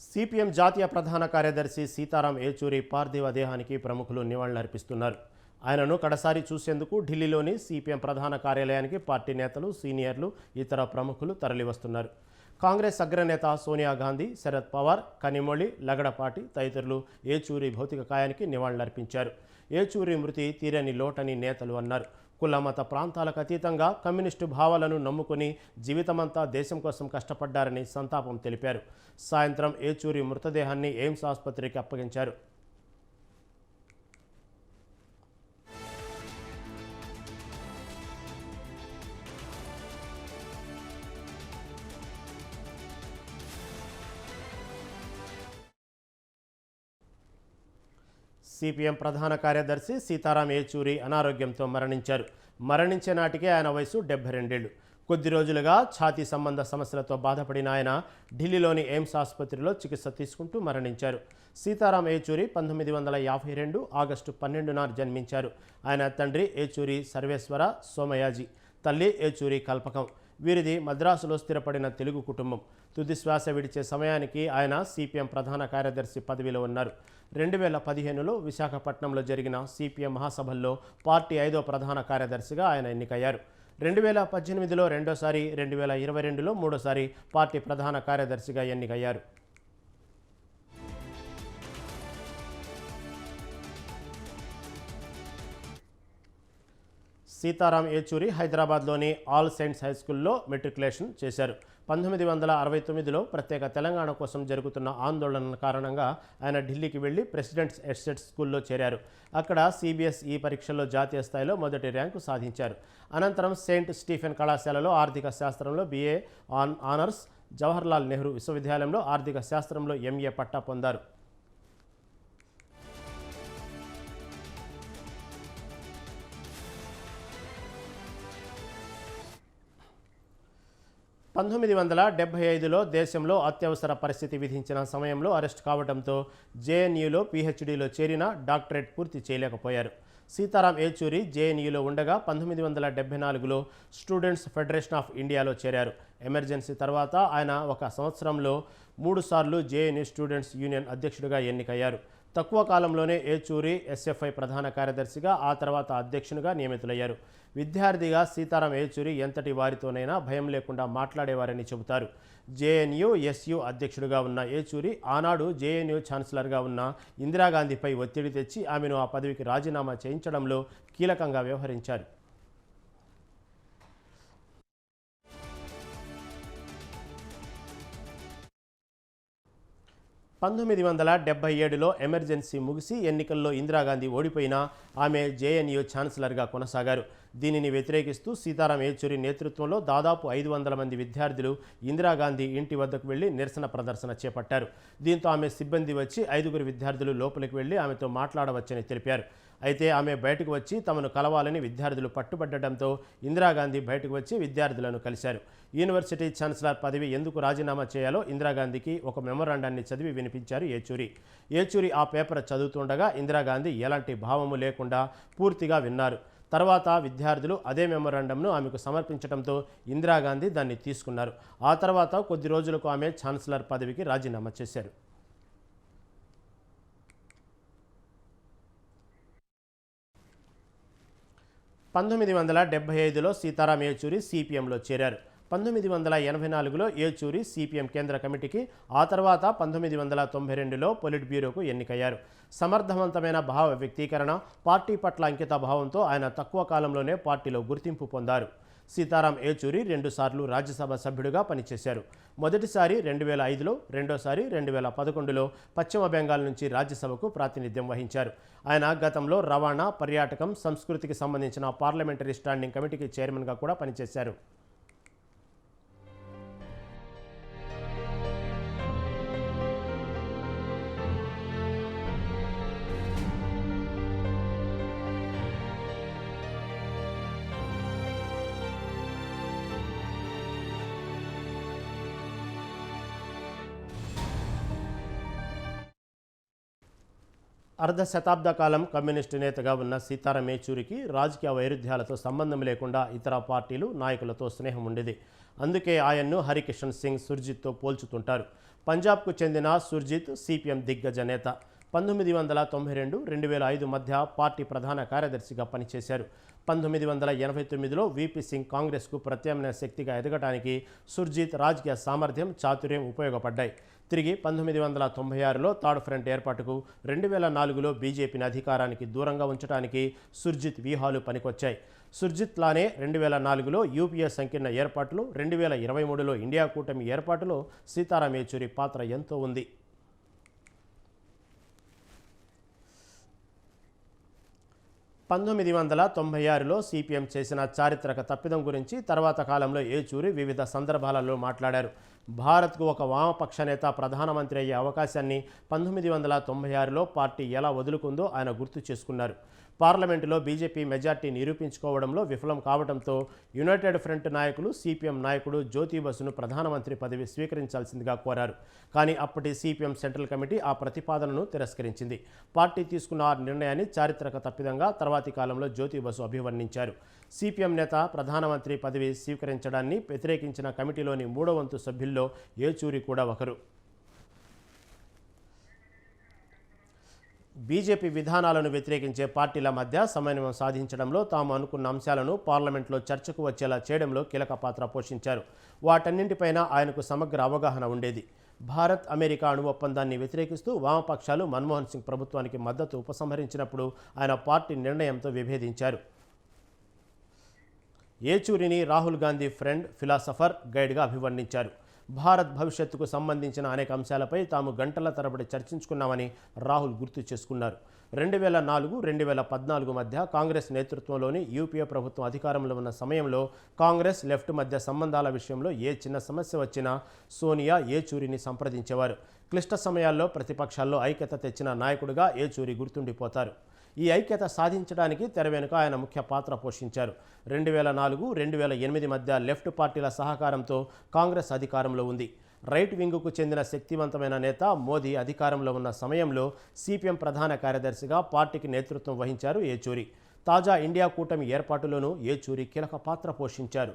CPM జాతీయ ప్రధాన కార్యదర్శి సీతారాం ఏచూరి పార్థివ దేహానికి ప్రముఖులు నివాళులర్పిస్తున్నారు ఆయనను కడసారి చూసేందుకు ఢిల్లీలోని సిపిఎం ప్రధాన కార్యాలయానికి పార్టీ నేతలు సీనియర్లు ఇతర ప్రముఖులు తరలివస్తున్నారు. కాంగ్రెస్ అగ్రనేత సోనియా గాంధీ శరద్ పవార్ కనిమొళి లగడపాటి తదితరులు ఏచూరి భౌతిక కాయానికి నివాళులర్పించారు. ఏచూరి మృతి తీరని లోటని నేతలు అన్నారు. కులమత ప్రాంతాలకు అతీతంగా కమ్యూనిస్టు భావాలను నమ్ముకుని జీవితమంతా దేశం కోసం కష్టపడ్డారని సంతాపం తెలిపారు. సాయంత్రం ఏచూరి మృతదేహాన్ని ఎయిమ్స్ ఆసుపత్రికి అప్పగించారు. సిపిఎం ప్రధాన కార్యదర్శి సీతారాం ఏచూరి అనారోగ్యంతో మరణించారు. మరణించే నాటికే ఆయన వయసు డెబ్బై రెండేళ్ళు కొద్ది రోజులుగా ఛాతీ సంబంధ సమస్యలతో బాధపడిన ఆయన ఢిల్లీలోని ఎయిమ్స్ ఆసుపత్రిలో చికిత్స తీసుకుంటూ మరణించారు. సీతారాం ఏచూరి పంతొమ్మిది వందల యాభై రెండు ఆగస్టు పన్నెండున జన్మించారు. ఆయన తండ్రి ఏచూరి సర్వేశ్వర సోమయాజీ తల్లి ఏచూరి కల్పకం. వీరిది మద్రాసులో స్థిరపడిన తెలుగు కుటుంబం. తుది శ్వాస విడిచే సమయానికి ఆయన సిపిఎం ప్రధాన కార్యదర్శి పదవిలో ఉన్నారు. రెండు వేల పదిహేనులో విశాఖపట్నంలో జరిగిన సిపిఎం మహాసభల్లో పార్టీ ఐదో ప్రధాన కార్యదర్శిగా ఆయన ఎన్నికయ్యారు. రెండు వేల పద్దెనిమిదిలో రెండోసారి రెండు వేల ఇరవై రెండులో మూడోసారి పార్టీ ప్రధాన కార్యదర్శిగా ఎన్నికయ్యారు. సీతారాం ఏచూరి హైదరాబాద్లోని ఆల్ సెయింట్స్ హై స్కూల్లో మెట్రికులేషన్ చేశారు. పంతొమ్మిది వందల అరవై తొమ్మిదిలో ప్రత్యేక తెలంగాణ కోసం జరుగుతున్న ఆందోళన కారణంగా ఆయన ఢిల్లీకి వెళ్ళి ప్రెసిడెంట్స్ ఎస్టేట్ స్కూల్లో చేరారు. అక్కడ సిబిఎస్ఈ పరీక్షల్లో జాతీయ స్థాయిలో మొదటి ర్యాంకు సాధించారు. అనంతరం సెయింట్ స్టీఫెన్ కళాశాలలో ఆర్థిక శాస్త్రంలో BA on honours Jawaharlal Nehru విశ్వవిద్యాలయంలో ఆర్థిక శాస్త్రంలో ఎంఏ పట్టా పొందారు. పంతొమ్మిది వందల డెబ్బై ఐదులో దేశంలో అత్యవసర పరిస్థితి విధించిన సమయంలో అరెస్ట్ కావడంతో జేఎన్యూలో పీహెచ్డీలో చేరిన డాక్టరేట్ పూర్తి చేయలేకపోయారు. సీతారాం ఏచూరి జేఎన్యూలో ఉండగా పంతొమ్మిది వందల డెబ్బై నాలుగులో స్టూడెంట్స్ ఫెడరేషన్ ఆఫ్ ఇండియాలో చేరారు. ఎమర్జెన్సీ తర్వాత ఆయన ఒక సంవత్సరంలో మూడుసార్లు జేఎన్యూ స్టూడెంట్స్ యూనియన్ అధ్యక్షుడిగా ఎన్నికయ్యారు. తక్కువ కాలంలోనే ఏచూరి ఎస్ఎఫ్ఐ ప్రధాన కార్యదర్శిగా ఆ తర్వాత అధ్యక్షునిగా నియమితులయ్యారు. విద్యార్థిగా సీతారాం ఏచూరి ఎంతటి వారితోనైనా భయం లేకుండా మాట్లాడేవారని చెబుతారు. జేఎన్యూ ఎస్యు అధ్యక్షుడిగా ఉన్న ఏచూరి ఆనాడు జేఎన్యూ ఛాన్సలర్గా ఉన్న ఇందిరాగాంధీపై ఒత్తిడి తెచ్చి ఆమెను ఆ పదవికి రాజీనామా చేయించడంలో కీలకంగా వ్యవహరించారు. పంతొమ్మిది వందల డెబ్బై ఏడులో ఎమర్జెన్సీ ముగిసి ఎన్నికల్లో ఇందిరాగాంధీ ఓడిపోయినా ఆమె జేఎన్యూ ఛాన్సలర్గా కొనసాగారు. దీనిని వ్యతిరేకిస్తూ సీతారాం ఏచూరి నేతృత్వంలో దాదాపు ఐదు వందల మంది విద్యార్థులు ఇందిరాగాంధీ ఇంటి వద్దకు వెళ్ళి నిరసన ప్రదర్శన చేపట్టారు. దీంతో ఆమె సిబ్బంది వచ్చి ఐదుగురు విద్యార్థులు లోపలికి వెళ్ళి ఆమెతో మాట్లాడవచ్చని తెలిపారు. అయితే ఆమె బయటకు వచ్చి తమను కలవాలని విద్యార్థులు పట్టుబట్టడంతో ఇందిరాగాంధీ బయటకు వచ్చి విద్యార్థులను కలిశారు. యూనివర్సిటీ ఛాన్సలర్ పదవి ఎందుకు రాజీనామా చేయాలో ఇందిరాగాంధీకి ఒక మెమొరాండాన్ని చదివి వినిపించారు ఏచూరి ఏచూరి ఆ పేపర్ చదువుతుండగా ఇందిరాగాంధీ ఎలాంటి భావము లేకుండా పూర్తిగా విన్నారు. తర్వాత విద్యార్థులు అదే మెమొరాండంను ఆమెకు సమర్పించడంతో ఇందిరాగాంధీ దాన్ని తీసుకున్నారు. ఆ తర్వాత కొద్ది రోజులకు ఆమె ఛాన్సలర్ పదవికి రాజీనామా చేశారు. పంతొమ్మిది వందల డెబ్బై ఐదులో సీతారాం ఏచూరి సిపిఎంలో చేరారు. పంతొమ్మిది వందల ఎనభై నాలుగులో ఏచూరి సిపిఎం కేంద్ర కమిటీకి ఆ తర్వాత పంతొమ్మిది వందల తొంభై రెండులో పొలిట్ బ్యూరోకు ఎన్నికయ్యారు. సమర్థవంతమైన భావ వ్యక్తీకరణ పార్టీ పట్ల అంకిత భావంతో ఆయన తక్కువ కాలంలోనే పార్టీలో గుర్తింపు పొందారు. సీతారాం ఏచూరి రెండుసార్లు రాజ్యసభ సభ్యుడిగా పనిచేశారు. మొదటిసారి రెండు వేల ఐదులో రెండోసారి రెండు వేల పదకొండులో పశ్చిమ బెంగాల్ నుంచి రాజ్యసభకు ప్రాతినిధ్యం వహించారు. ఆయన గతంలో రవాణా పర్యాటకం సంస్కృతికి సంబంధించిన పార్లమెంటరీ స్టాండింగ్ కమిటీకి చైర్మన్గా కూడా పనిచేశారు. అర్ధ శతాబ్ద కాలం కమ్యూనిస్టు నేతగా ఉన్న సీతారాం యేచూరికి రాజకీయ వైరుధ్యాలతో సంబంధం లేకుండా ఇతర పార్టీలు నాయకులతో స్నేహం ఉండేది. అందుకే ఆయన్ను హరికిషన్ సింగ్ సుర్జిత్తో పోల్చుతుంటారు. పంజాబ్కు చెందిన సుర్జిత్ సిపిఎం దిగ్గజ నేత. పంతొమ్మిది వందల తొంభై రెండు రెండు వేల ఐదు మధ్య పార్టీ ప్రధాన కార్యదర్శిగా పనిచేశారు. పంతొమ్మిది వందల ఎనభై తొమ్మిదిలో విపి సింగ్ కాంగ్రెస్కు ప్రత్యామ్నాయ శక్తిగా ఎదగటానికి సుర్జిత్ రాజకీయ సామర్థ్యం చాతుర్యం ఉపయోగపడ్డాయి. తిరిగి పంతొమ్మిది వందల తొంభై ఆరులో థర్డ్ ఫ్రంట్ ఏర్పాటుకు రెండు వేల నాలుగులో బీజేపీని అధికారానికి దూరంగా ఉంచడానికి సుర్జిత్ వ్యూహాలు పనికొచ్చాయి. సుర్జిత్ లానే రెండు వేల నాలుగులో యూపీఏ సంకీర్ణ ఏర్పాట్లు రెండు వేల ఇరవై మూడులో ఇండియా కూటమి ఏర్పాటులో సీతారాం యేచూరి పాత్ర ఎంతో ఉంది. పంతొమ్మిది వందల తొంభై ఆరులో సిపిఎం చేసిన చారిత్రక తప్పిదం గురించి తర్వాత కాలంలో ఏచూరి వివిధ సందర్భాలలో మాట్లాడారు. భారత్కు ఒక వామపక్ష నేత ప్రధానమంత్రి అయ్యే అవకాశాన్ని పంతొమ్మిది వందల తొంభై ఆరులో పార్టీ ఎలా వదులుకుందో ఆయన గుర్తు చేసుకున్నారు. పార్లమెంటులో బీజేపీ మెజార్టీ నిరూపించుకోవడంలో విఫలం కావడంతో యునైటెడ్ ఫ్రంట్ నాయకులు సిపిఎం నాయకుడు జ్యోతి బసును ప్రధానమంత్రి పదవి స్వీకరించాల్సిందిగా కోరారు. కానీ అప్పటి సిపిఎం సెంట్రల్ కమిటీ ఆ ప్రతిపాదనను తిరస్కరించింది. పార్టీ తీసుకున్న ఆ నిర్ణయాన్ని చారిత్రక తప్పిదంగా తర్వాతి కాలంలో జ్యోతి బసు అభివర్ణించారు. సిపిఎం నేత ప్రధానమంత్రి పదవి స్వీకరించడాన్ని వ్యతిరేకించిన కమిటీలోని మూడో వంతు సభ్యుల్లో ఏచూరి కూడా ఒకరు. బీజేపీ విధానాలను వ్యతిరేకించే పార్టీల మధ్య సమన్వయం సాధించడంలో తాము అనుకున్న అంశాలను పార్లమెంట్లో చర్చకు వచ్చేలా చేయడంలో కీలక పాత్ర పోషించారు. వాటన్నింటిపైన ఆయనకు సమగ్ర అవగాహన ఉండేది. భారత్ అమెరికా అణు ఒప్పందాన్ని వ్యతిరేకిస్తూ వామపక్షాలు మన్మోహన్ సింగ్ ప్రభుత్వానికి మద్దతు ఉపసంహరించినప్పుడు ఆయన పార్టీ నిర్ణయంతో విభేదించారు. ఏచూరిని రాహుల్ గాంధీ ఫ్రెండ్ ఫిలాసఫర్ గైడ్గా అభివర్ణించారు. భారత్ భవిష్యత్తుకు సంబంధించిన అనేక అంశాలపై తాము గంటల తరబడి చర్చించుకున్నామని రాహుల్ గుర్తు చేసుకున్నారు. రెండు వేల నాలుగు రెండు వేల పద్నాలుగు మధ్య కాంగ్రెస్ నేతృత్వంలోని యూపీఏ ప్రభుత్వం అధికారంలో ఉన్న సమయంలో కాంగ్రెస్ లెఫ్ట్ మధ్య సంబంధాల విషయంలో ఏ చిన్న సమస్య వచ్చినా సోనియా ఏచూరిని సంప్రదించేవారు. క్లిష్ట సమయాల్లో ప్రతిపక్షాల్లో ఐక్యత తెచ్చిన నాయకుడిగా ఏచూరి గుర్తుండిపోతారు. ఈ ఐక్యత సాధించడానికి తెర వెనుక ఆయన ముఖ్య పాత్ర పోషించారు. రెండు వేల నాలుగు రెండు వేల ఎనిమిది మధ్య లెఫ్ట్ పార్టీల సహకారంతో కాంగ్రెస్ అధికారంలో ఉంది. రైట్ వింగ్కు చెందిన శక్తివంతమైన నేత మోదీ అధికారంలో ఉన్న సమయంలో సిపిఎం ప్రధాన కార్యదర్శిగా పార్టీకి నేతృత్వం వహించారు ఏచూరి తాజా ఇండియా కూటమి ఏర్పాటులోనూ ఏచూరి కీలక పాత్ర పోషించారు.